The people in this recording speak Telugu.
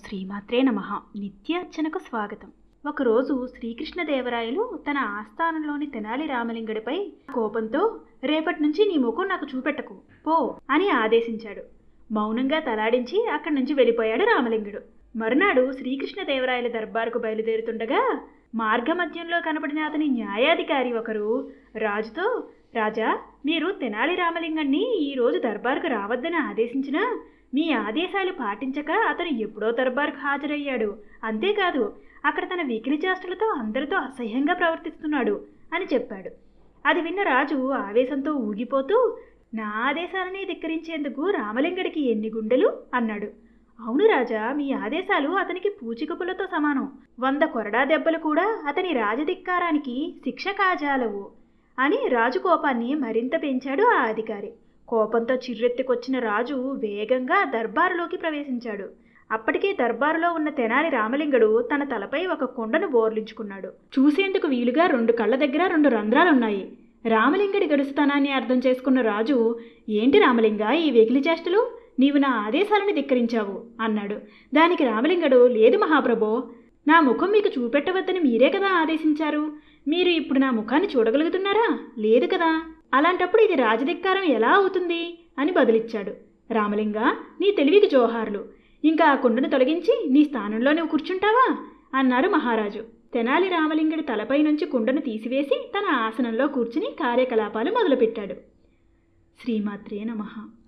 శ్రీమాత్రే నమ. నిత్యార్చనకు స్వాగతం. ఒకరోజు శ్రీకృష్ణదేవరాయలు తన ఆస్థానంలోని తెనాలి రామలింగడిపై కోపంతో రేపటి నుంచి నీ ముఖం నాకు చూపెట్టకు పో అని ఆదేశించాడు. మౌనంగా తలాడించి అక్కడి నుంచి వెళ్ళిపోయాడు రామలింగుడు. మరునాడు శ్రీకృష్ణదేవరాయల దర్బారుకు బయలుదేరుతుండగా మార్గమధ్యంలో కనపడిన అతని న్యాయాధికారి ఒకరు రాజుతో రాజా మీరు తెనాలి రామలింగణ్ణి ఈరోజు దర్బారుకు రావద్దని ఆదేశించినా మీ ఆదేశాలు పాటించక అతను ఎప్పుడో దర్బారుకు హాజరయ్యాడు. అంతేకాదు అక్కడ తన వికిలి చేష్టలతో అందరితో అసహ్యంగా ప్రవర్తిస్తున్నాడు అని చెప్పాడు. అది విన్న రాజు ఆవేశంతో ఊగిపోతూ నా ఆదేశాలని ధిక్కరించేందుకు రామలింగడికి ఎన్ని గుండెలు? అన్నాడు. అవును రాజా మీ ఆదేశాలు అతనికి పూచికపులతో సమానం. వంద కొరడా దెబ్బలు కూడా అతని రాజధిక్కారానికి శిక్ష కాజాలవు అని రాజు కోపాన్ని మరింత పెంచాడు ఆ అధికారి. కోపంతో చిర్రెత్తుకొచ్చిన రాజు వేగంగా దర్బారులోకి ప్రవేశించాడు. అప్పటికే దర్బారులో ఉన్న తెనాలి రామలింగడు తన తలపై ఒక కొండను బోర్లించుకున్నాడు. చూసేందుకు వీలుగా రెండు కళ్ళ దగ్గర రెండు రంధ్రాలున్నాయి. రామలింగడి గడుసుతనాన్ని అర్థం చేసుకున్న రాజు ఏంటి రామలింగ ఈ వెకిలి చేష్టలు? నీవు నా ఆదేశాలను ధిక్కరించావు అన్నాడు. దానికి రామలింగడు లేదు మహాప్రభో నా ముఖం మీకు చూపెట్టవద్దని మీరే కదా ఆదేశించారు? మీరు ఇప్పుడు నా ముఖాన్ని చూడగలుగుతున్నారా? లేదు కదా? అలాంటప్పుడు ఇది రాజధిక్కారం ఎలా అవుతుంది? అని బదులిచ్చాడు. రామలింగ నీ తెలివికి జోహార్లు. ఇంకా ఆ కుండను తొలగించి నీ స్థానంలో నువ్వు కూర్చుంటావా? అన్నారు మహారాజు. తెనాలి రామలింగుడి తలపై నుంచి కుండను తీసివేసి తన ఆసనంలో కూర్చుని కార్యకలాపాలు మొదలుపెట్టాడు. శ్రీమాత్రే నమః.